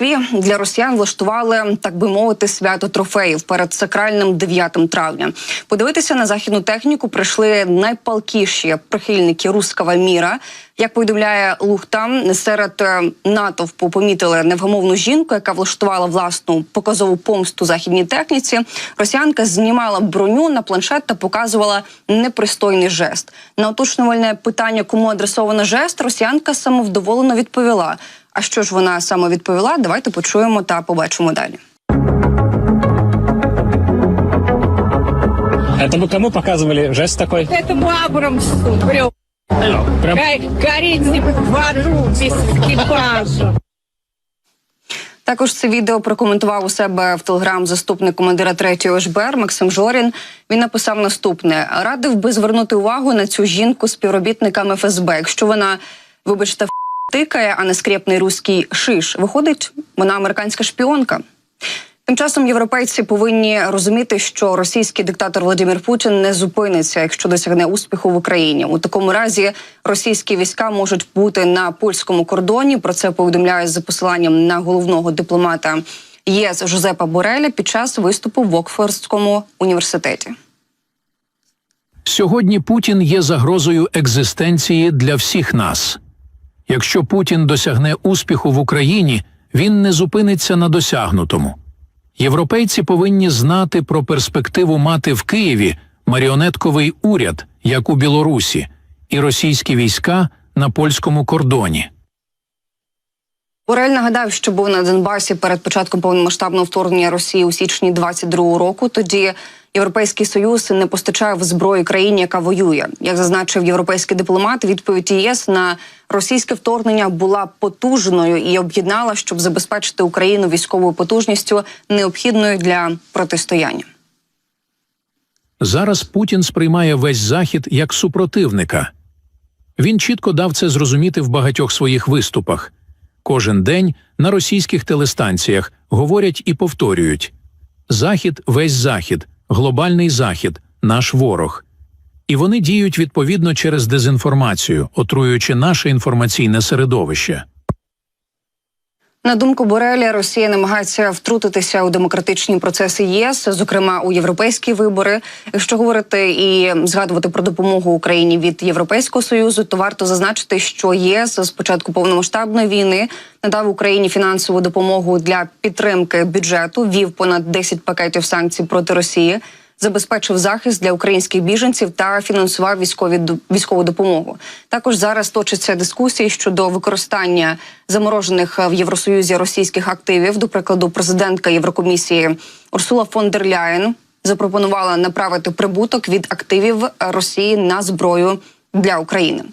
Москві для росіян влаштували, так би мовити, свято трофеїв перед сакральним 9 травня. Подивитися на західну техніку прийшли найпалкіші прихильники руского міра. Як повідомляє Лухта, серед е, натовпу помітили невгамовну жінку, яка влаштувала власну показову помсту західній техніці. Росіянка знімала броню на планшет та показувала непристойний жест. На уточнювальне питання, кому адресовано жест, росіянка самовдоволено відповіла. А що ж вона саме відповіла? Давайте почуємо та побачимо далі. Это вы кому показывали жест такой? Этому Абрамсу, прям, Прям гореть в аду без экипажа. Також це відео прокоментував у себе в телеграм заступник командира 3-ї ОШБР Максим Жорін. Він написав наступне: радив би звернути увагу на цю жінку співробітникам ФСБ. Якщо вона, вибачте, тикає, а не скрєпний руський шиш, виходить, вона американська шпіонка. Тим часом європейці повинні розуміти, що російський диктатор Владимир Путін не зупиниться, якщо досягне успіху в Україні. У такому разі російські війська можуть бути на польському кордоні. Про це повідомляє за посиланням на головного дипломата ЄС Жозепа Бореля під час виступу в Окфордському університеті. Сьогодні Путін є загрозою екзистенції для всіх нас. Якщо Путін досягне успіху в Україні, він не зупиниться на досягнутому. Європейці повинні знати про перспективу мати в Києві маріонетковий уряд, як у Білорусі, і російські війська на польському кордоні. Борель нагадав, що був на Донбасі перед початком повномасштабного вторгнення Росії у січні 22-го року. Тоді Європейський Союз не постачав зброї країні, яка воює. Як зазначив європейський дипломат, відповідь ЄС на російське вторгнення була потужною і об'єднала, щоб забезпечити Україну військовою потужністю, необхідною для протистояння. Зараз Путін сприймає весь захід як супротивника. Він чітко дав це зрозуміти в багатьох своїх виступах. Кожен день на російських телестанціях говорять і повторюють: Захід, весь захід, глобальний захід, наш ворог. І вони діють відповідно через дезінформацію, отруюючи наше інформаційне середовище. На думку Бореля, Росія намагається втрутитися у демократичні процеси ЄС, зокрема у європейські вибори. Якщо говорити і згадувати про допомогу Україні від Європейського союзу, то варто зазначити, що ЄС з початку повномасштабної війни надав Україні фінансову допомогу для підтримки бюджету, вів понад 10 пакетів санкцій проти Росії. Забезпечив захист для українських біженців та фінансував військові військову допомогу. Також зараз точаться дискусії щодо використання заморожених в Євросоюзі російських активів. До прикладу, президентка Єврокомісії Урсула фон дер Ляєн запропонувала направити прибуток від активів Росії на зброю для України.